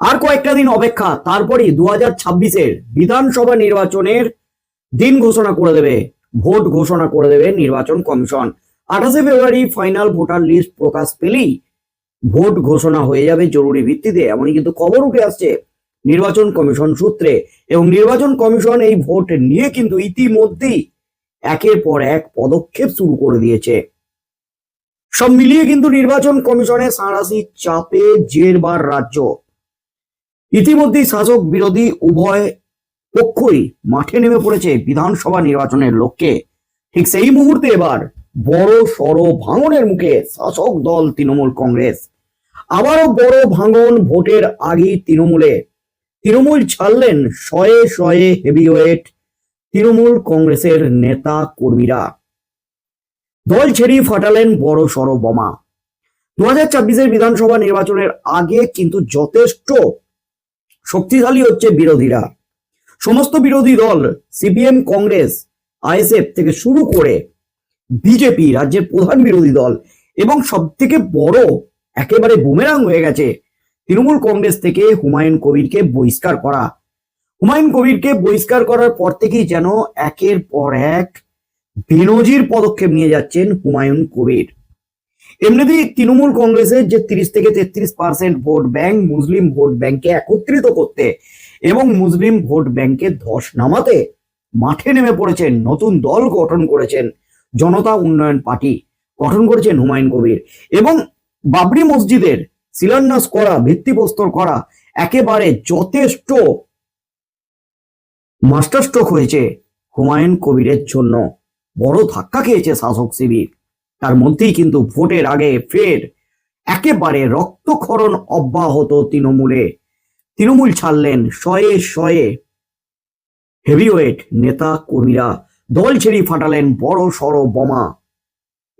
আর কয়েকটা দিন অপেক্ষা, তারপরই দু হাজার ছাব্বিশের বিধানসভা নির্বাচনের দিন ঘোষণা করে দেবে, ভোট ঘোষণা করে দেবে নির্বাচন কমিশন। আঠাশে ফেব্রুয়ারি ফাইনাল ভোটার লিস্ট প্রকাশ পেলেই ভোট ঘোষণা হয়ে যাবে জরুরি ভিত্তিতে। এমনই কিন্তু খবর উঠে আসছে নির্বাচন কমিশন সূত্রে। এবং নির্বাচন কমিশন এই ভোট নিয়ে কিন্তু ইতিমধ্যেই একের পর এক পদক্ষেপ শুরু করে দিয়েছে। সব মিলিয়ে কিন্তু নির্বাচন কমিশনের সাঁড়াশি চাপে জেরবার রাজ্য। ইতিমধ্যেই শাসক বিরোধী উভয় পক্ষই মাঠে নেমে পড়েছে বিধানসভা নির্বাচনের লক্ষ্যে। ঠিক সেই মুহূর্তে এবার বড় সড় ভাঙনের মুখে শাসক দল তৃণমূল কংগ্রেস। আবারও বড় ভাঙন ভোটের আগেই তৃণমূলে। তৃণমূল ছাড়লেন শয়ে শয়ে হেভিওয়েট তৃণমূল কংগ্রেসের নেতা কর্মীরা। দল ছেড়েই ফাটালেন বড় সড় বোমা। দু হাজার বিধানসভা নির্বাচনের আগে কিন্তু যথেষ্ট শক্তিশালী হচ্ছে বিরোধীরা। সমস্ত বিরোধী দল, সিপিএম, কংগ্রেস, আইএসএফ থেকে শুরু করে বিজেপি, রাজ্যের প্রধান বিরোধী দল এবং সব থেকে বড় একেবারে বুমেরাং হয়ে গেছে তৃণমূল কংগ্রেস থেকে হুমায়ুন কবিরকে বহিষ্কার করা। হুমায়ুন কবিরকে বহিষ্কার করার পর থেকেই যেন একের পর এক বেনজির পদক্ষেপ নিয়ে যাচ্ছেন হুমায়ুন কবির। এমনিতেই তৃণমূল কংগ্রেসের যে তিরিশ থেকে তেত্রিশ পার্সেন্ট ভোট ব্যাংক, মুসলিম ভোট ব্যাংকে একত্রিত করতে এবং মুসলিম ভোট ব্যাংকে ধস নামাতে মাঠে নেমে পড়েছেন নতুন দল গঠন করেছেন জনতা উন্নয়ন পার্টি গঠন করেছেন হুমায়ুন কবির। এবং বাবরি মসজিদের শিলান্যাস করা, ভিত্তিপ্রস্তর করা একেবারে যথেষ্ট মাস্টার স্ট্রোক হয়েছে হুমায়ুন কবিরের জন্য। বড় ধাক্কা খেয়েছে শাসক শিবির। তার মধ্যেই কিন্তু ভোটের আগে ফের একেবারে রক্তক্ষরণ অব্যাহত তৃণমূলে। তৃণমূল ছাড়লেন শয়ে শয়ে হেভিওয়েট নেতা কর্মীরা। দল ছেড়ে ফাটালেন বড় সড় বোমা।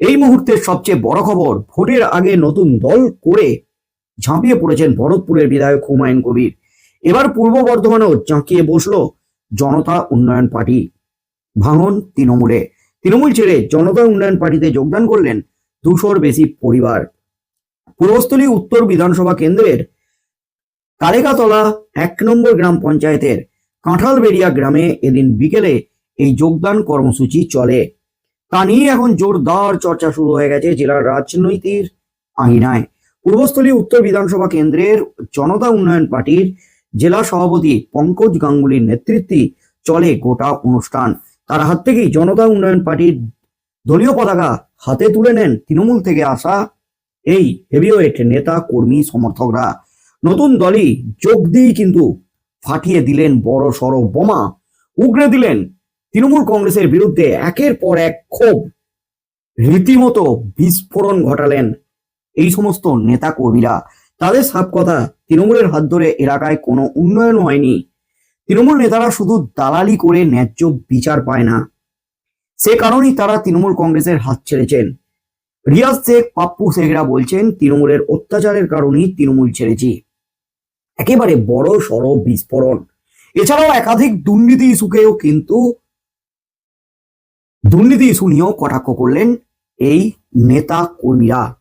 এই মুহূর্তের সবচেয়ে বড় খবর, ভোটের আগে নতুন দল করে ঝাঁপিয়ে পড়েছেন ভরতপুরের বিধায়ক হুমায়ুন কবির। এবার পূর্ব বর্ধমানেও জাঁকিয়ে বসল জনতা উন্নয়ন পার্টি, ভাঙন তৃণমূলে। তৃণমূল ছেড়ে জনতা উন্নয়ন পার্টিতে যোগদান করলেন দুশোর বেশি পরিবার। পূর্বস্থলী উত্তর বিধানসভা কেন্দ্রের কালেকাতলা এক নম্বর গ্রাম পঞ্চায়েতের কাঁঠালবেড়িয়া গ্রামে এদিন বিকেলে এই যোগদান কর্মসূচি চলে। তা নিয়ে এখন জোরদার চর্চা শুরু হয়ে গেছে জেলার রাজনৈতিক আঙিনায়। পূর্বস্থলী উত্তর বিধানসভা কেন্দ্রের জনতা উন্নয়ন পার্টির জেলা সভাপতি পঙ্কজ গাঙ্গুলির নেতৃত্বে চলে গোটা অনুষ্ঠান। তার হাত থেকেই জনতা উন্নয়ন পার্টির দলীয় পতাকা হাতে তুলে নেন তৃণমূল থেকে আসা এই হেভিওয়েট নেতা, কর্মী, সমর্থকরা। নতুন দলই যোগ দিয়েই কিন্তু ফাটিয়ে দিলেন বড় সড় বোমা। উগড়ে দিলেন তৃণমূল কংগ্রেসের বিরুদ্ধে একের পর এক ক্ষোভ। রীতিমতো বিস্ফোরণ ঘটালেন এই সমস্ত নেতা কর্মীরা। তাদের সাপ কথা, তৃণমূলের হাত ধরে এলাকায় কোনো উন্নয়ন হয়নি। তৃণমূল নেতারা শুধু দালালি করে ন্যায্য বিচার পায় না। সে কারণেই তারা তৃণমূল কংগ্রেসের হাত ছেড়েছেন। রিয়াজ শেখ, পাপ্পু শেখরা বলছেন, তৃণমূলের অত্যাচারের কারণেই তৃণমূল ছেড়েছি। একেবারে বড় সড় বিস্ফোরণ। এছাড়াও একাধিক দুর্নীতি ইস্যুকেও কিন্তু দুর্নীতি ইস্যু নিয়েও কটাক্ষ করলেন এই নেতা কর্মীরা।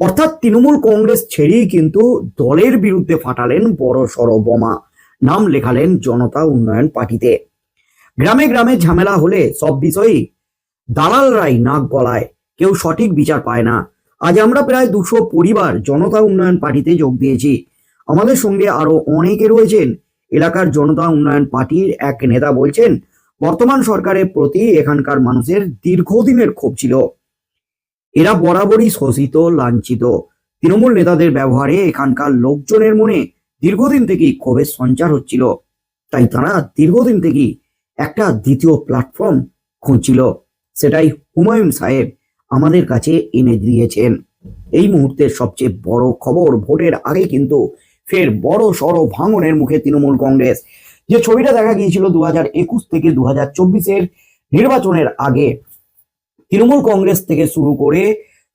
অর্থাৎ তৃণমূল কংগ্রেস ছেড়েই কিন্তু দলের বিরুদ্ধে ফাটালেন বড় সড় বোমা। নাম লেখালেন জনতা উন্নয়ন পার্টিতে। গ্রামে গ্রামে ঝামেলা হলে সব বিষয়েই দালালরাই নাক গলায়। কেউ সঠিক বিচার পায় না। আজ আমরা প্রায় দুশো পরিবার জনতা উন্নয়ন পার্টিতে যোগ দিয়েছি। আমাদের সঙ্গে আরও অনেকে রয়েছেন। এলাকার জনতা উন্নয়ন পার্টির এক নেতা বলছেন, বর্তমান সরকারের প্রতি এখানকার মানুষের দীর্ঘদিনের ক্ষোভ ছিল। এরা বরাবরই শোষিত, লাঞ্ছিত। তৃণমূল নেতাদের ব্যবহারে এখানকার লোকজনের মনে দীর্ঘদিন থেকেই ক্ষোভের সঞ্চার হচ্ছিল। তাই তারা দীর্ঘদিন থেকেই একটা দ্বিতীয় প্ল্যাটফর্ম খুঁজছিল। সেটাই হুমায়ুন সাহেব আমাদের কাছে এনে দিয়েছেন। এই মুহূর্তের সবচেয়ে বড় খবর ভোটের আগে কিন্তু ফের বড় সড় ভাঙনের মুখে তৃণমূল কংগ্রেস। যে ছবিটা দেখা গিয়েছিল দু হাজার একুশ থেকে দু হাজার চব্বিশের নির্বাচনের আগে, তৃণমূল কংগ্রেস থেকে শুরু করে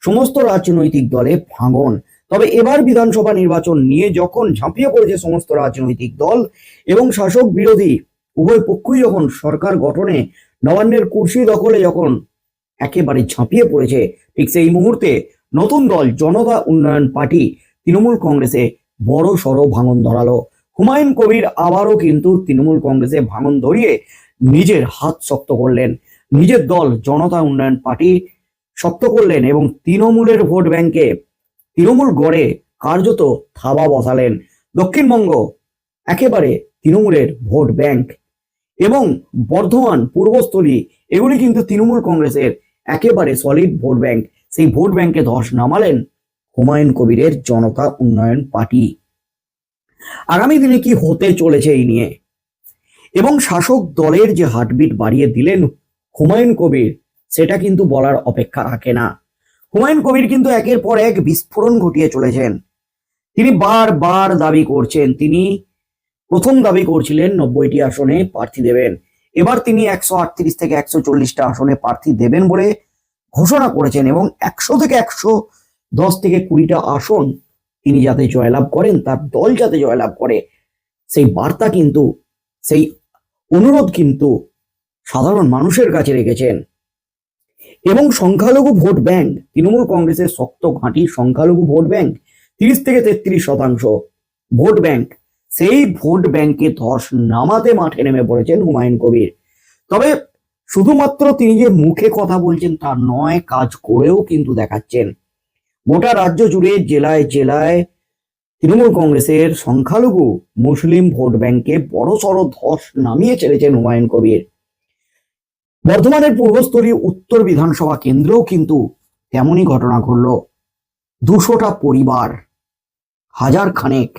সমস্ত রাজনৈতিক দলে ভাঙন তবে এবার বিধানসভা নির্বাচন নিয়ে যখন ঝাঁপিয়ে পড়েছে সমস্ত রাজনৈতিক দল এবং শাসক বিরোধী, উভয় পক্ষই যখন সরকার গঠনে নবান্নের কুর্সি দখলে যখন একেবারে ঝাঁপিয়ে পড়েছে, ঠিক সেই মুহূর্তে নতুন দল জনতা উন্নয়ন পার্টি তৃণমূল কংগ্রেসে বড় সড়ো ভাঙন ধরালো। হুমায়ুন কবির আবারও কিন্তু তৃণমূল কংগ্রেসে ভাঙন ধরিয়ে নিজের হাত শক্ত করলেন। নিজের দল জনতা উন্নয়ন পার্টি শক্ত করলেন এবং তৃণমূলের ভোট ব্যাংকে তৃণমূল গড়ে কার্যত থাবা বসালেন। দক্ষিণবঙ্গ একেবারে তৃণমূলের ভোট ব্যাংক। এবং বর্ধমান পূর্বস্থলী, এগুলি কিন্তু তৃণমূল কংগ্রেসের একেবারে সলিড ভোট ব্যাংক। সেই ভোট ব্যাংকে ধস নামালেন হুমায়ুন কবিরের জনতা উন্নয়ন পার্টি। আগামী দিনে কি হতে চলেছে এই নিয়ে? এবং শাসক দলের যে হার্টবিট বাড়িয়ে দিলেন হুমায়ুন কবির, সেটা কিন্তু বলার অপেক্ষা রাখে না। হুমায়ুন কবির কিন্তু একের পর এক বিস্ফোরণ ঘটিয়ে চলেছেন। তিনি বারবার দাবি করছেন, তিনি প্রথম দাবি করছিলেন নব্বইটি আসনে প্রার্থী দেবেন। এবার তিনি একশো আটত্রিশ থেকে একশো চল্লিশটা আসনে প্রার্থী দেবেন বলে ঘোষণা করেছেন এবং একশো থেকে একশো দশ থেকে কুড়িটা আসন তিনি যাতে জয়লাভ করেন, তার দল যাতে জয়লাভ করে, সেই বার্তা কিন্তু, সেই অনুরোধ কিন্তু সাধারণ মানুষের কাছে রেখেছেন। এবং সংখ্যালঘু ভোট ব্যাংক, তৃণমূল কংগ্রেসের শক্ত ঘাঁটি সংখ্যালঘু ভোট ব্যাংক, তিরিশ থেকে তেত্রিশ শতাংশ ভোট ব্যাংক। সেই ভোট ব্যাংকে ধস নামাতে মাঠে নেমে পড়েছেন হুমায়ুন কবির। তবে শুধুমাত্র তিনি যে মুখে কথা বলছেন তা নয়, কাজ করেও কিন্তু দেখাচ্ছেন। গোটা রাজ্য জুড়ে জেলায় জেলায় তৃণমূল কংগ্রেসের সংখ্যালঘু মুসলিম ভোট ব্যাংকে বড় সড় ধস নামিয়ে ছেড়েছেন হুমায়ুন কবির। বর্ধমানের পূর্বস্তরী উত্তর বিধানসভা কেন্দ্রেও কিন্তু তেমনই ঘটনা ঘটল। দুশোটা পরিবার, হাজার খানেক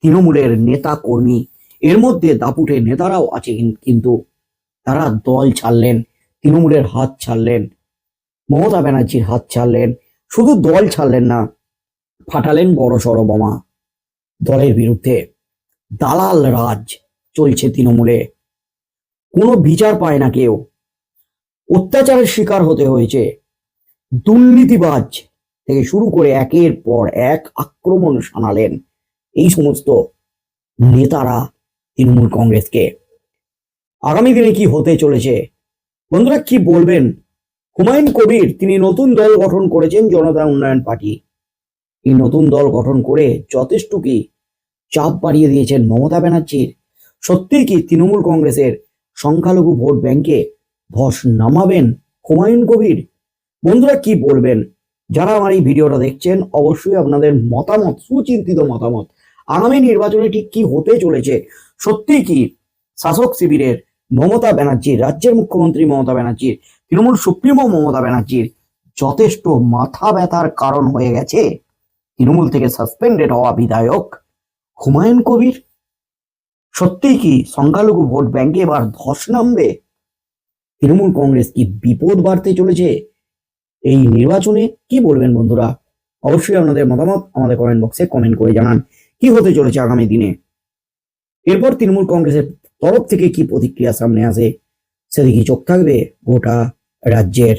তৃণমূলের নেতা কর্মী, এর মধ্যে দাপুটে নেতারাও আছে কিন্তু তারা দল ছাড়লেন, তৃণমূলের হাত ছাড়লেন, মমতা ব্যানার্জির হাত ছাড়লেন, শুধু দল ছাড়লেন না, ফাটালেন বড় সড় বোমা। দলের বিরুদ্ধে দালাল রাজ চলছে তৃণমূলে। কোনো বিচার পায় না কেউ। অত্যাচারের শিকার হতে হয়েছে। দুর্নীতিবাজ থেকে শুরু করে একের পর এক আক্রমণ শানালেন এই সমস্ত নেতারা তৃণমূল কংগ্রেসকে। আগামী দিনে কি হতে চলেছে? বন্ধুরা, কি বলবেন? হুমায়ুন কবির, তিনি নতুন দল গঠন করেছেন জনতা উন্নয়ন পার্টি। এই নতুন দল গঠন করে যথেষ্ট কি চাপ বাড়িয়ে দিয়েছেন মমতা ব্যানার্জির। সত্যিই কি তৃণমূল কংগ্রেসের সংখ্যালঘু ভোট ব্যাংকে ধস নামাবেন। হুমায়ুন কবির, বন্ধুরা কি বলবেন? যারা আমার এই ভিডিওটা দেখছেন, অবশ্যই আপনাদের মতামত, সুচিন্তিত মতামত, আগামী নির্বাচনে ঠিক কি হতে চলেছে? সত্যি কি শাসক শিবিরের মমতা ব্যানার্জির রাজ্যের মুখ্যমন্ত্রী মমতা ব্যানার্জির তৃণমূল সুপ্রিমো মমতা ব্যানার্জির যথেষ্ট মাথা ব্যথার কারণ হয়ে গেছে? তৃণমূল থেকে সাসপেন্ডেড হওয়া বিধায়ক হুমায়ুন কবির? সত্যিই কি সংখ্যালঘু ভোট ব্যাংকে এবার ধস নামবে? তৃণমূল কংগ্রেস কি বিপদ বাড়তে চলেছে? এই নির্বাচনে কি বলবেন বন্ধুরা? অবশ্যই আপনাদের মতামত আমাদের কমেন্ট বক্সে কমেন্ট করে জানান। কি হতে চলেছে আগামী দিনে? এরপর তৃণমূল কংগ্রেসের তরফ থেকে কি প্রতিক্রিয়া সামনে আসে? সেদিকে চোখ থাকবে গোটা রাজ্যের